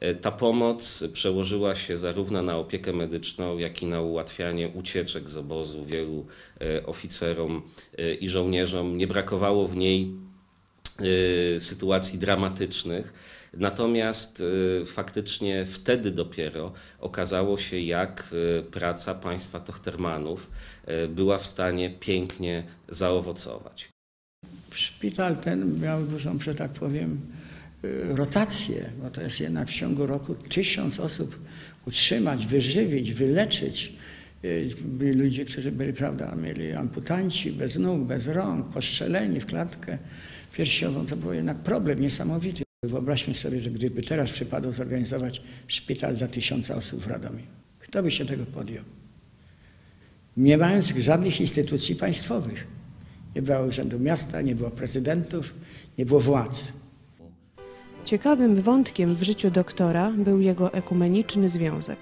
E, Ta pomoc przełożyła się zarówno na opiekę medyczną, jak i na ułatwianie ucieczek z obozu wielu e, oficerom e, i żołnierzom. Nie brakowało w niej sytuacji dramatycznych. Natomiast faktycznie wtedy dopiero okazało się, jak praca państwa Tochtermanów była w stanie pięknie zaowocować. Szpital ten miał dużą, że tak powiem, rotację, bo to jest jednak w ciągu roku tysiąc osób utrzymać, wyżywić, wyleczyć. Y, Byli ludzie, którzy byli, prawda, mieli amputanci, bez nóg, bez rąk, postrzeleni w klatkę piersiową. To był jednak problem niesamowity. Wyobraźmy sobie, że gdyby teraz przypadło zorganizować szpital dla tysiąca osób w Radomiu. Kto by się tego podjął? Nie mając żadnych instytucji państwowych. Nie było urzędu miasta, nie było prezydentów, nie było władz. Ciekawym wątkiem w życiu doktora był jego ekumeniczny związek.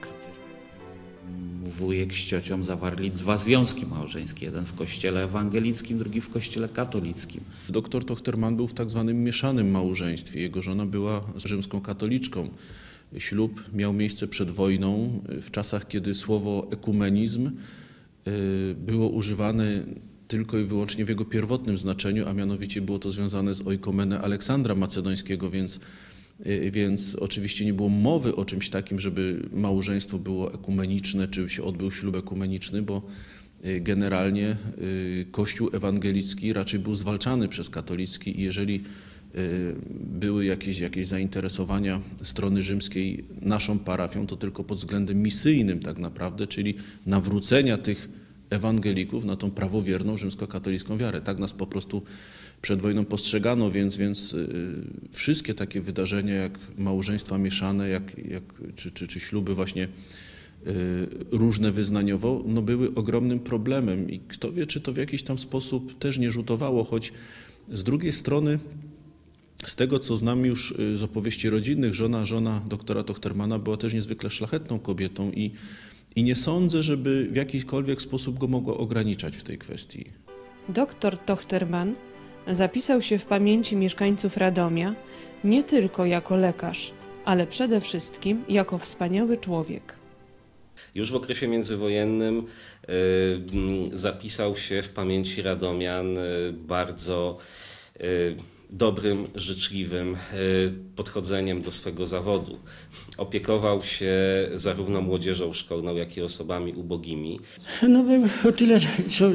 Wujek z ciocią zawarli dwa związki małżeńskie, jeden w kościele ewangelickim, drugi w kościele katolickim. Doktor Tochterman był w tak zwanym mieszanym małżeństwie. Jego żona była rzymską katoliczką. Ślub miał miejsce przed wojną, w czasach, kiedy słowo ekumenizm y, było używane tylko i wyłącznie w jego pierwotnym znaczeniu, a mianowicie było to związane z ojkomenem Aleksandra Macedońskiego, więc, y, więc oczywiście nie było mowy o czymś takim, żeby małżeństwo było ekumeniczne, czy się odbył ślub ekumeniczny, bo y, generalnie y, Kościół ewangelicki raczej był zwalczany przez katolicki i jeżeli były jakieś, jakieś zainteresowania strony rzymskiej naszą parafią, to tylko pod względem misyjnym tak naprawdę, czyli nawrócenia tych ewangelików na tą prawowierną rzymskokatolicką wiarę. Tak nas po prostu przed wojną postrzegano, więc, więc y, wszystkie takie wydarzenia jak małżeństwa mieszane, jak, jak, czy, czy, czy śluby właśnie y, różne wyznaniowo, no były ogromnym problemem i kto wie, czy to w jakiś tam sposób też nie rzutowało, choć z drugiej strony z tego, co znam już y, z opowieści rodzinnych, żona, żona doktora Tochtermana była też niezwykle szlachetną kobietą i, i nie sądzę, żeby w jakikolwiek sposób go mogła ograniczać w tej kwestii. Doktor Tochterman zapisał się w pamięci mieszkańców Radomia nie tylko jako lekarz, ale przede wszystkim jako wspaniały człowiek. Już w okresie międzywojennym y, zapisał się w pamięci Radomian y, bardzo y, dobrym, życzliwym y, podchodzeniem do swego zawodu. Opiekował się zarówno młodzieżą szkolną, jak i osobami ubogimi. No był o tyle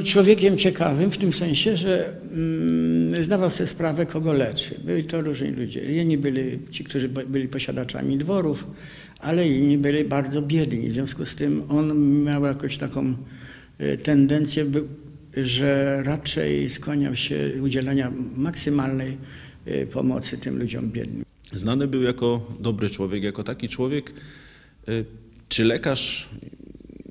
człowiekiem ciekawym w tym sensie, że mm, zdawał sobie sprawę, kogo leczy. Byli to różni ludzie. Jedni byli ci, którzy byli posiadaczami dworów, ale inni byli bardzo biedni. W związku z tym on miał jakąś taką e, tendencję, by, że raczej skłaniał się udzielania maksymalnej e, pomocy tym ludziom biednym. Znany był jako dobry człowiek, jako taki człowiek, y, czy lekarz,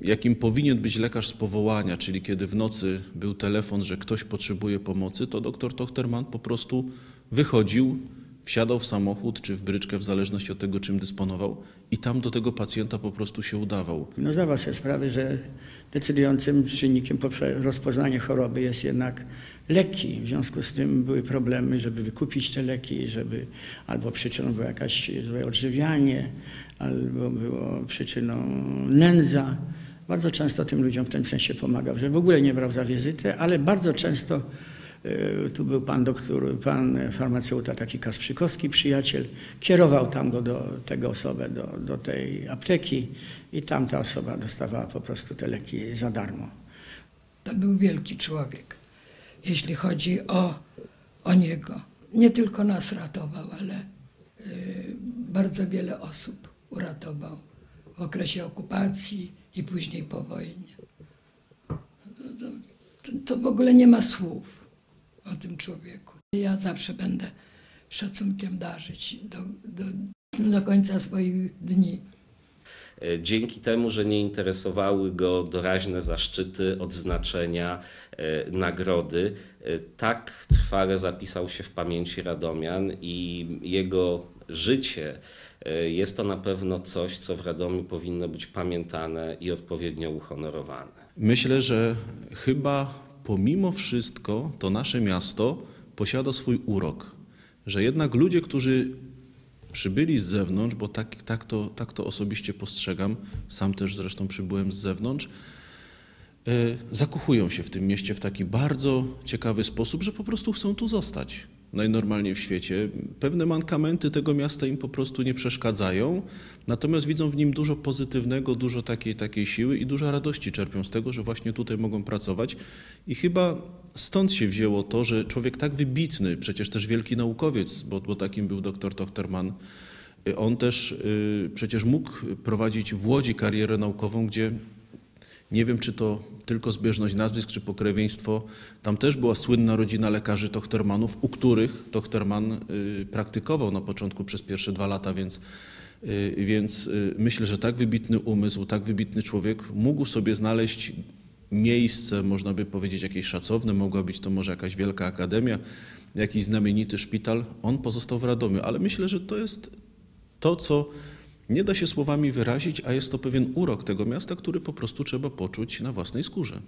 jakim powinien być lekarz z powołania, czyli kiedy w nocy był telefon, że ktoś potrzebuje pomocy, to doktor Tochterman po prostu wychodził, wsiadał w samochód czy w bryczkę, w zależności od tego, czym dysponował, i tam do tego pacjenta po prostu się udawał. No zdawał sobie sprawę, że decydującym czynnikiem poprzez rozpoznanie choroby jest jednak leki. W związku z tym były problemy, żeby wykupić te leki, żeby albo przyczyną było jakieś złe odżywianie, albo było przyczyną nędza. Bardzo często tym ludziom w tym sensie pomagał, że w ogóle nie brał za wizytę, ale bardzo często tu był pan doktor, pan farmaceuta, taki Kasprzykowski, przyjaciel, kierował tam go do tego osobę, do, do tej apteki i tam ta osoba dostawała po prostu te leki za darmo. To był wielki człowiek, jeśli chodzi o, o niego. Nie tylko nas ratował, ale y, bardzo wiele osób uratował w okresie okupacji i później po wojnie. To, to, w ogóle nie ma słów tym człowieku. Ja zawsze będę szacunkiem darzyć do, do, do końca swoich dni. E, Dzięki temu, że nie interesowały go doraźne zaszczyty, odznaczenia, e, nagrody, e, tak trwale zapisał się w pamięci Radomian i jego życie jest to na pewno coś, co w Radomiu powinno być pamiętane i odpowiednio uhonorowane. Myślę, że chyba pomimo wszystko to nasze miasto posiada swój urok, że jednak ludzie, którzy przybyli z zewnątrz, bo tak, tak, to, tak to osobiście postrzegam, sam też zresztą przybyłem z zewnątrz, e, zakochują się w tym mieście w taki bardzo ciekawy sposób, że po prostu chcą tu zostać. Najnormalniej w świecie. Pewne mankamenty tego miasta im po prostu nie przeszkadzają, natomiast widzą w nim dużo pozytywnego, dużo takiej, takiej siły i dużo radości czerpią z tego, że właśnie tutaj mogą pracować. I chyba stąd się wzięło to, że człowiek tak wybitny, przecież też wielki naukowiec, bo, bo takim był dr Tochterman, y, on też y, przecież mógł prowadzić w Łodzi karierę naukową, gdzie nie wiem, czy to tylko zbieżność nazwisk, czy pokrewieństwo. Tam też była słynna rodzina lekarzy Tochtermanów, u których Tochterman y, praktykował na początku przez pierwsze dwa lata, więc, y, więc y, myślę, że tak wybitny umysł, tak wybitny człowiek mógł sobie znaleźć miejsce, można by powiedzieć, jakieś szacowne, mogła być to może jakaś wielka akademia, jakiś znamienity szpital. On pozostał w Radomiu, ale myślę, że to jest to, co nie da się słowami wyrazić, a jest to pewien urok tego miasta, który po prostu trzeba poczuć na własnej skórze.